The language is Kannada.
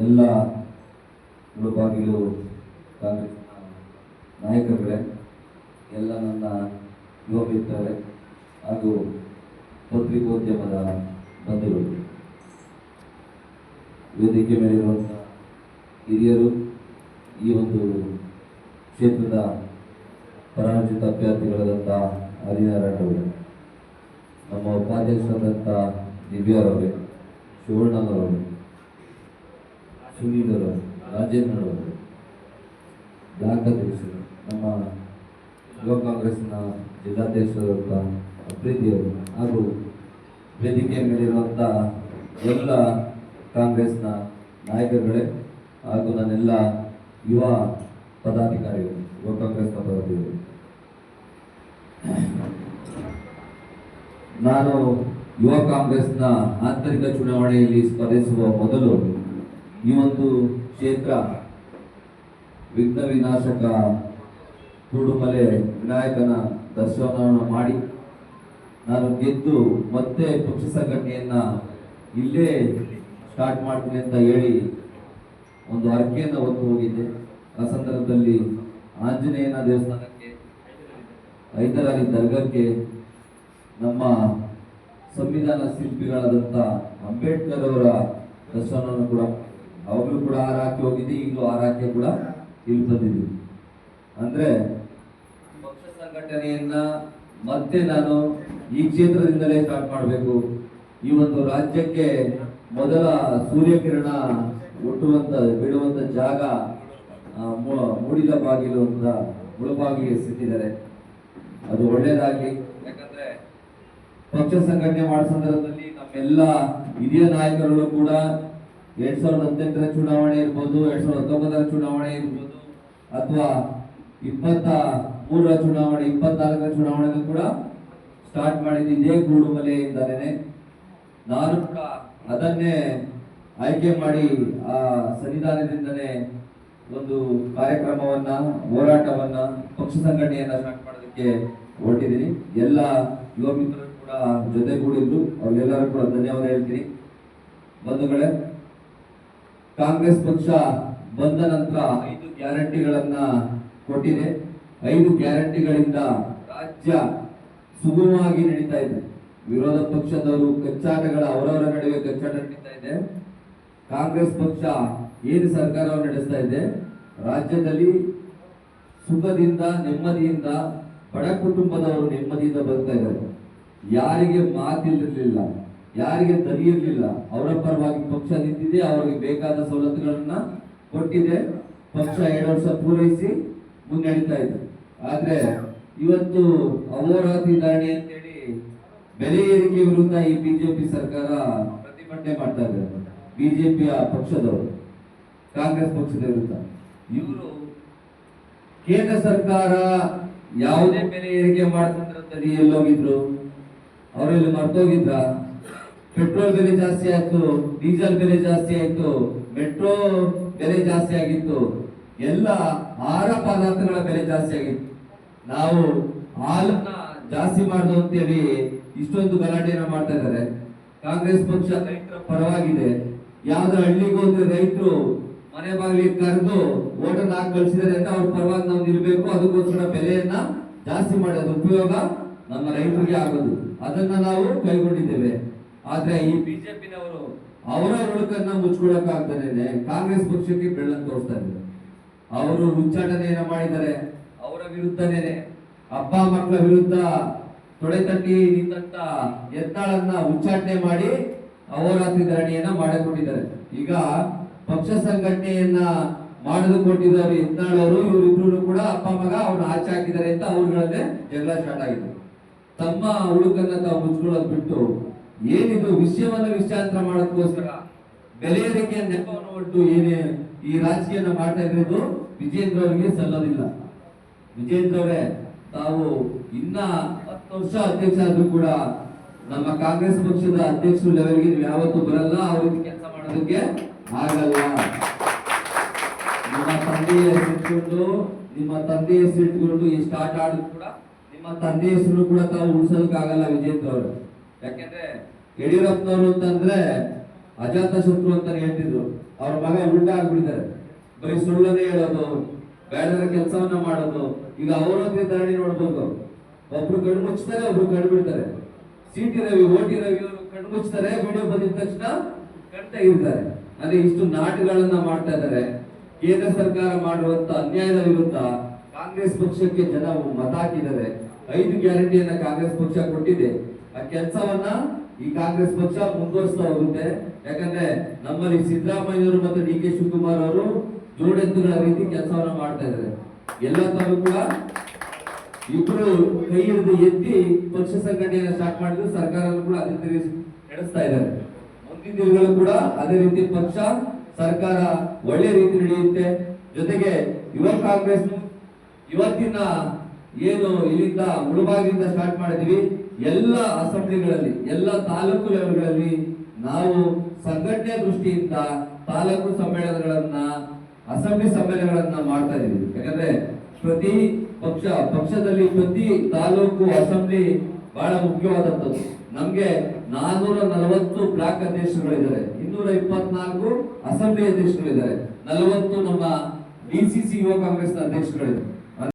ಎಲ್ಲ ಮುಳುಬಾಗಿಲು ಕಾಂಗ್ರೆಸ್ನ ನಾಯಕರುಗಳೇ ಎಲ್ಲ ನನ್ನ ಯುವ ಮಿತ್ರರೇ ಹಾಗೂ ಪತ್ರಿಕೋದ್ಯಮದ ಬಂಧುಗಳು ವೇದಿಕೆ ಮೇಲಿರುವಂಥ ಹಿರಿಯರು ಈ ಒಂದು ಕ್ಷೇತ್ರದ ಪರಾಜಿತ ಅಭ್ಯರ್ಥಿಗಳಾದಂಥ ಹರಿನಾರಾಯಣ ಅವರು ನಮ್ಮ ಉಪಾಧ್ಯಕ್ಷರಾದಂಥ ದಿವ್ಯಾರವರೇ, ಶಿವಣ್ಣನವರವರು ಸುನೀಲರು ರಾಜೇಂದ್ರರವರು ಬ್ಲಾಕ್ ನಮ್ಮ ಯುವ ಕಾಂಗ್ರೆಸ್ನ ಜಿಲ್ಲಾಧ್ಯಕ್ಷರಾದಂಥ ಅಪ್ರೀತಿಯವರು ಹಾಗೂ ವೇದಿಕೆ ಮೇಲಿರುವಂಥ ಎಲ್ಲ ಕಾಂಗ್ರೆಸ್ನ ನಾಯಕರುಗಳೇ ಹಾಗೂ ನನ್ನೆಲ್ಲ ಯುವ ಪದಾಧಿಕಾರಿಗಳು, ಯುವ ಕಾಂಗ್ರೆಸ್ನ ಪದಾಧಿಕಾರಿಗಳು ನಾನು ಯುವ ಕಾಂಗ್ರೆಸ್ನ ಆಂತರಿಕ ಚುನಾವಣೆಯಲ್ಲಿ ಸ್ಪರ್ಧಿಸುವ ಮೊದಲು ಈ ಒಂದು ಕ್ಷೇತ್ರ ವಿಘ್ನ ವಿನಾಶಕ ತುಡುಮಲೆ ವಿನಾಯಕನ ದರ್ಶನವನ್ನು ಮಾಡಿ ನಾನು ಗೆದ್ದು ಮತ್ತೆ ಪಕ್ಷ ಸಂಘಟನೆಯನ್ನು ಇಲ್ಲೇ ಸ್ಟಾರ್ಟ್ ಮಾಡ್ತೀನಿ ಅಂತ ಹೇಳಿ ಒಂದು ಅರ್ಕೆಯನ್ನು ಹೊತ್ತು ಹೋಗಿದ್ದೆ. ಆ ಸಂದರ್ಭದಲ್ಲಿ ಆಂಜನೇಯನ ದೇವಸ್ಥಾನಕ್ಕೆ ಐದರಾಗಿ ದರ್ಗಕ್ಕೆ ನಮ್ಮ ಸಂವಿಧಾನ ಶಿಲ್ಪಿಗಳಾದಂಥ ಅಂಬೇಡ್ಕರ್ ಅವರ ದರ್ಶನವನ್ನು ಕೂಡ ಅವಾಗಲೂ ಕೂಡ ಹಾರಾಕಿ ಹೋಗಿದೆ, ಈಗಲೂ ಹಾರಾಕೆ ಕೂಡ ಇಲ್ಲಿ ಅಂದರೆ ಪಕ್ಷ ಸಂಘಟನೆಯನ್ನ ಮತ್ತೆ ನಾನು ಈ ಕ್ಷೇತ್ರದಿಂದಲೇ ಸ್ಟಾರ್ಟ್ ಮಾಡಬೇಕು. ಈ ಒಂದು ರಾಜ್ಯಕ್ಕೆ ಮೊದಲ ಸೂರ್ಯಕಿರಣ ಹುಟ್ಟುವಂತ ಬಿಡುವಂತ ಜಾಗ ಮೂಡಿದ ಬಾಗಿಲು ಅಂತ ಮುಳುಬಾಗಿಲಿಗೆ ಸಿಕ್ಕಿದ್ದಾರೆ ಅದು ಒಳ್ಳೇದಾಗ್ಲಿ. ಯಾಕಂದ್ರೆ ಪಕ್ಷ ಸಂಘಟನೆ ಮಾಡೋ ಸಂದರ್ಭದಲ್ಲಿ ನಮ್ಮೆಲ್ಲ ಹಿರಿಯ ನಾಯಕರುಗಳು ಕೂಡ ಎರಡ್ ಸಾವಿರದ ಹದಿನೆಂಟರ ಚುನಾವಣೆ ಇರ್ಬೋದು, ಎರಡ್ ಸಾವಿರದ ಹತ್ತೊಂಬತ್ತರ ಚುನಾವಣೆ ಇರ್ಬೋದು, ಅಥವಾ ಇಪ್ಪತ್ತ ಮೂರರ ಚುನಾವಣೆ, ಇಪ್ಪತ್ನಾಲ್ಕರ ಚುನಾವಣೆಗೂ ಕೂಡ ಸ್ಟಾರ್ಟ್ ಮಾಡಿದ್ದು ಇದೇ ಗೂಡುಮಲೆಯಿಂದಲೇ ನಾನು ಕೂಡ ಅದನ್ನೇ ಆಯ್ಕೆ ಮಾಡಿ ಆ ಸನ್ನಿಧಾನದಿಂದನೇ ಒಂದು ಕಾರ್ಯಕ್ರಮವನ್ನ, ಹೋರಾಟವನ್ನ ಪಕ್ಷ ಸಂಘಟನೆಯನ್ನ ಸ್ಟಾರ್ಟ್ ಮಾಡೋದಕ್ಕೆ ಹೊರಟಿದ್ದೀನಿ. ಎಲ್ಲ ಯುವ ಮಿತ್ರರು ಜೊತೆಗೂಡಿದ್ರು ಅವ್ರಿಗೆಲ್ಲರೂ ಕೂಡ ಧನ್ಯವಾದ ಹೇಳ್ತೀನಿ. ಬಂಧುಗಳೇ, ಕಾಂಗ್ರೆಸ್ ಪಕ್ಷ ಬಂದ ನಂತರ ಐದು ಗ್ಯಾರಂಟಿಗಳನ್ನ ಕೊಟ್ಟಿದೆ. ಐದು ಗ್ಯಾರಂಟಿಗಳಿಂದ ರಾಜ್ಯ ಸುಗಮವಾಗಿ ನಡೀತಾ ಇದೆ. ವಿರೋಧ ಪಕ್ಷದವರು ಕಚ್ಚಾಟಗಳ, ಅವರವರ ನಡುವೆ ಕಚ್ಚಾಟ ನಡೀತಾ ಇದೆ. ಕಾಂಗ್ರೆಸ್ ಪಕ್ಷ ಏನು ಸರ್ಕಾರವನ್ನು ನಡೆಸ್ತಾ ಇದೆ? ರಾಜ್ಯದಲ್ಲಿ ಸುಖದಿಂದ, ನೆಮ್ಮದಿಯಿಂದ, ಬಡ ಕುಟುಂಬದವರು ನೆಮ್ಮದಿಯಿಂದ ಬರ್ತಾ ಇದ್ದಾರೆ. ಯಾರಿಗೆ ಮಾತಿರಲಿಲ್ಲ, ಯಾರಿಗೆ ದರಿ ಇರಲಿಲ್ಲ ಅವರ ಪರವಾಗಿ ಪಕ್ಷ ನಿಂತಿದೆ, ಅವರಿಗೆ ಬೇಕಾದ ಸವಲತ್ತುಗಳನ್ನ ಕೊಟ್ಟಿದೆ. ಪಕ್ಷ ಎರಡು ವರ್ಷ ಪೂರೈಸಿ ಮುನ್ನಡೀತಾ ಇದೆ. ಆದ್ರೆ ಇವತ್ತು ಅಮೋರಾತಿ ದಾಳಿ ಅಂತೇಳಿ ಬೆಲೆ ಏರಿಕೆ ವಿರುದ್ಧ ಈ ಬಿಜೆಪಿ ಸರ್ಕಾರ ಪ್ರತಿಭಟನೆ ಮಾಡ್ತಾ ಇದೆ. ಬಿಜೆಪಿಯ ಪಕ್ಷದವರು, ಕಾಂಗ್ರೆಸ್ ಪಕ್ಷದ ವಿರುದ್ಧ. ಇವರು ಕೇಂದ್ರ ಸರ್ಕಾರ ಯಾವುದೇ ಬೆಲೆ ಏರಿಕೆ ಮಾಡೋ ಸಂದರ್ಭದಲ್ಲಿ ಎಲ್ಲೋಗಿದ್ರು? ಅವರೆಲ್ಲ ಮರ್ತೋಗಿದ್ರ? ಪೆಟ್ರೋಲ್ ಬೆಲೆ ಜಾಸ್ತಿ ಆಯ್ತು, ಡೀಸೆಲ್ ಬೆಲೆ ಜಾಸ್ತಿ ಆಯ್ತು, ಮೆಟ್ರೋ ಬೆಲೆ ಜಾಸ್ತಿ ಆಗಿತ್ತು. ಎಲ್ಲ ಆಹಾರ ಪದಾರ್ಥಗಳ ಬೆಲೆ ಜಾಸ್ತಿ ಆಗಿತ್ತು. ನಾವು ಹಾಲನ್ನ ಜಾಸ್ತಿ ಮಾಡುದು ಅಂತೇಳಿ ಇಷ್ಟೊಂದು ಗಲಾಟೆಯನ್ನ ಮಾಡ್ತಾ ಇದ್ದಾರೆ. ಕಾಂಗ್ರೆಸ್ ಪಕ್ಷ ರೈತರ ಪರವಾಗಿದೆ. ಯಾವ್ದು ಹಳ್ಳಿಗೆ ಹೋದ್ರೆ ರೈತರು ಮನೆ ಬಾಗಿಲಿಗೆ ಕರೆದು ಓಟನ್ನು ಹಾಕಿ ಕಳಿಸಿದ್ದಾರೆ ಅಂತ ಅವ್ರ ಪರವಾಗಿ ನಾವು ನಿಲ್ಬೇಕು. ಅದಕ್ಕೋಸ್ಕರ ಬೆಲೆಯನ್ನ ಜಾಸ್ತಿ ಮಾಡೋದು ಉಪಯೋಗ. ನಮ್ಮ ರೈತರಿಗೆ ಆಗೋದು. ಅದನ್ನ ನಾವು ಕೈಗೊಂಡಿದ್ದೇವೆ. ಆದ್ರೆ ಈ ಬಿಜೆಪಿನವರು ಅವರ ಒಳಕನ್ನ ಮುಚ್ಕೊಳಕ್ ಆಗ್ತಾನೆ ಕಾಂಗ್ರೆಸ್ ಪಕ್ಷಕ್ಕೆ ಬೆಳ್ಳನ್ ತೋರಿಸ್ತಾ ಇದ್ದಾರೆ. ಅವರು ಉಚ್ಚಾಟನೆಯನ್ನ ಮಾಡಿದ್ದಾರೆ. ಅವರ ವಿರುದ್ಧನೇ ಅಪ್ಪ ಮಕ್ಕಳ ವಿರುದ್ಧ ತೊಡೆ ತಟ್ಟಿ ನಿಂತ ಎತ್ತಾಳನ್ನ ಉಚ್ಚಾಟನೆ ಮಾಡಿ ಅಹೋರಾತ್ರಿ ಧರಣಿಯನ್ನ ಮಾಡಿಕೊಂಡಿದ್ದಾರೆ. ಈಗ ಪಕ್ಷ ಸಂಘಟನೆಯನ್ನ ಮಾಡಿದುಕೊಂಡಿದ್ದವರು ಎತ್ತಾಳವರು ಇವರಿಬ್ರು ಕೂಡ ಅಪ್ಪ ಮಗ ಅವ್ರನ್ನ ಆಚೆ ಹಾಕಿದ್ದಾರೆ ಅಂತ ಅವ್ರಗಳಲ್ಲೇ ಜಗಳ ಸ್ಟಾರ್ಟ್ ಆಗಿದೆ. ತಮ್ಮ ಉಳುಕನ್ನ ತಾವು ಮುಚ್ಕೊಳ್ಳೋದು ಬಿಟ್ಟು ಏನಿದು ವಿಷಯವನ್ನ ವಿಷಾಂತರ ಮಾಡೋದಕ್ಕೋಸ್ಕರ ಬೆಲೆ ಏರಿಕೆಯ ನೆಪವನ್ನು ಒಟ್ಟು ಏನೇ ಈ ರಾಜಕೀಯನ ಮಾಡ್ತಾ ಇರೋದು ವಿಜೇಂದ್ರ ಅವರಿಗೆ ಸಲ್ಲೋದಿಲ್ಲ. ವಿಜೇಂದ್ರ ಅವರೇ, ತಾವು ಇನ್ನ ಹತ್ತು ವರ್ಷ ಅಧ್ಯಕ್ಷ ಆದ್ರೂ ಕೂಡ ನಮ್ಮ ಕಾಂಗ್ರೆಸ್ ಪಕ್ಷದ ಅಧ್ಯಕ್ಷರು ಲೆವೆಲ್ಗೆ ನೀವು ಯಾವತ್ತೂ ಬರಲ್ಲ, ಅವ್ರ ಕೆಲಸ ಮಾಡೋದಕ್ಕೆ ಆಗಲ್ಲ. ನಿಮ್ಮ ತಂದೆಯ ಹೆಸರಿಟ್ಕೊಂಡು, ನಿಮ್ಮ ತಂದೆಯ ಹೆಸರಿಟ್ಕೊಂಡು ಎಷ್ಟು ಆಟ ಆಡಿದ್ರು ಕೂಡ ನಿಮ್ಮ ತಂದೆ ಹೆಸರು ಕೂಡ ತಾವು ಉಳಿಸೋದಕ್ಕಾಗಲ್ಲ ವಿಜೇಂದ್ರ ಅವರು. ಯಾಕೆಂದ್ರೆ ಯಡಿಯೂರಪ್ಪನವರು ಅಂತಂದ್ರೆ ಅಜಾತ ಶತ್ರು ಅಂತ ಹೇಳ್ತಿದ್ರು. ಅವ್ರ ಮಗ ಉಲ್ಟಾ ಆಗ್ಬಿಟ್ಟಿದ್ದಾರೆ. ಬರೀ ಸುಳ್ಳನ್ನೇ ಹೇಳೋದು, ಬೇಡದ ಕೆಲಸವನ್ನ ಮಾಡೋದು, ಈಗ ಅವರೊಂದಿಗೆ ಧರಣಿ ನೋಡ್ಬೋದು. ಒಬ್ರು ಕಣ್ಣು ಮುಚ್ತಾರೆ ಒಬ್ರು ಕಣ್ಣು ಬಿಡ್ತಾರೆ. C T Ravi, O T Ravi ಅವರು ಕಣ್ಣು ಮುಚ್ತಾರೆ ವಿಡಿಯೋ ಬಂದಿದ ತಕ್ಷಣ ಕಣ್ ತೆಗಿರ್ತಾರೆ ಅಂದ್ರೆ ಇಷ್ಟು ನಾಟಗಳನ್ನ ಮಾಡ್ತಾ ಇದ್ದಾರೆ. ಕೇಂದ್ರ ಸರ್ಕಾರ ಮಾಡುವಂತ ಅನ್ಯಾಯದ ವಿರುದ್ಧ ಕಾಂಗ್ರೆಸ್ ಪಕ್ಷಕ್ಕೆ ಜನ ಮತ ಹಾಕಿದ್ದಾರೆ. ಐದು ಗ್ಯಾರಂಟಿಯನ್ನ ಕಾಂಗ್ರೆಸ್ ಪಕ್ಷ ಕೊಟ್ಟಿದೆ. ಆ ಕೆಲಸವನ್ನ ಈ ಕಾಂಗ್ರೆಸ್ ಪಕ್ಷ ಮುಂದುವರಿಸ್ತಾ ಹೋಗುತ್ತೆ. ಯಾಕಂದ್ರೆ ನಮ್ಮಲ್ಲಿ ಸಿದ್ದರಾಮಯ್ಯವರು ಮತ್ತು ಡಿ ಕೆ ಶಿವಕುಮಾರ್ ಅವರು ಜೋಡೆತ್ತುಗಳ ರೀತಿ ಕೆಲಸವನ್ನ ಮಾಡ್ತಾ ಇದ್ದಾರೆ. ಎಲ್ಲ ತಾಲೂಕು ಕೂಡ ಇಬ್ರು ಕೈ ಹಿಡಿದು ಎತ್ತಿ ಪಕ್ಷ ಸಂಘಟನೆಯನ್ನ ಸ್ಟಾರ್ಟ್ ಮಾಡಿದ್ರು. ಸರ್ಕಾರ ಕೂಡ ಅದೇ ರೀತಿ ನಡೆಸ್ತಾ ಇದ್ದಾರೆ. ಮುಂದಿನ ದಿನಗಳು ಕೂಡ ಅದೇ ರೀತಿ ಪಕ್ಷ, ಸರ್ಕಾರ ಒಳ್ಳೆ ರೀತಿ ನಡೆಯುತ್ತೆ. ಜೊತೆಗೆ ಯುವ ಕಾಂಗ್ರೆಸ್ ಇವತ್ತಿನ ಏನು ಇಲ್ಲಿಂದ ಮುಳುಬಾಗಿಲಿಂದ ಸ್ಟಾರ್ಟ್ ಮಾಡಿದೀವಿ ಎಲ್ಲ ಅಸೆಂಬ್ಲಿಗಳಲ್ಲಿ, ಎಲ್ಲ ತಾಲೂಕು ಲೆವೆಲ್ಗಳಲ್ಲಿ ನಾವು ಸಂಘಟನೆ ದೃಷ್ಟಿಯಿಂದ ತಾಲೂಕು ಸಮ್ಮೇಳನಗಳನ್ನ, ಅಸೆಂಬ್ಲಿ ಸಮ್ಮೇಳನಗಳನ್ನ ಮಾಡ್ತಾ ಇದೀವಿ ಯಾಕಂದ್ರೆ ಪ್ರತಿ ಪಕ್ಷ, ಪಕ್ಷದಲ್ಲಿ ಪ್ರತಿ ತಾಲೂಕು ಅಸೆಂಬ್ಲಿ ಬಹಳ ಮುಖ್ಯವಾದಂಥದ್ದು. ನಮ್ಗೆ ನಾನೂರ ನಲವತ್ತು ಬ್ಲಾಕ್ ಅಧ್ಯಕ್ಷರುಗಳಿದ್ದಾರೆ. ಇನ್ನೂರ ಇಪ್ಪತ್ನಾಲ್ಕು ಅಸೆಂಬ್ಲಿ ಅಧ್ಯಕ್ಷರುಗಳಿದ್ದಾರೆ. ನಲವತ್ತು ನಮ್ಮ ಡಿಸಿಸಿ ಯುವ ಕಾಂಗ್ರೆಸ್ನ ಅಧ್ಯಕ್ಷರುಗಳಿದ್ದಾರೆ.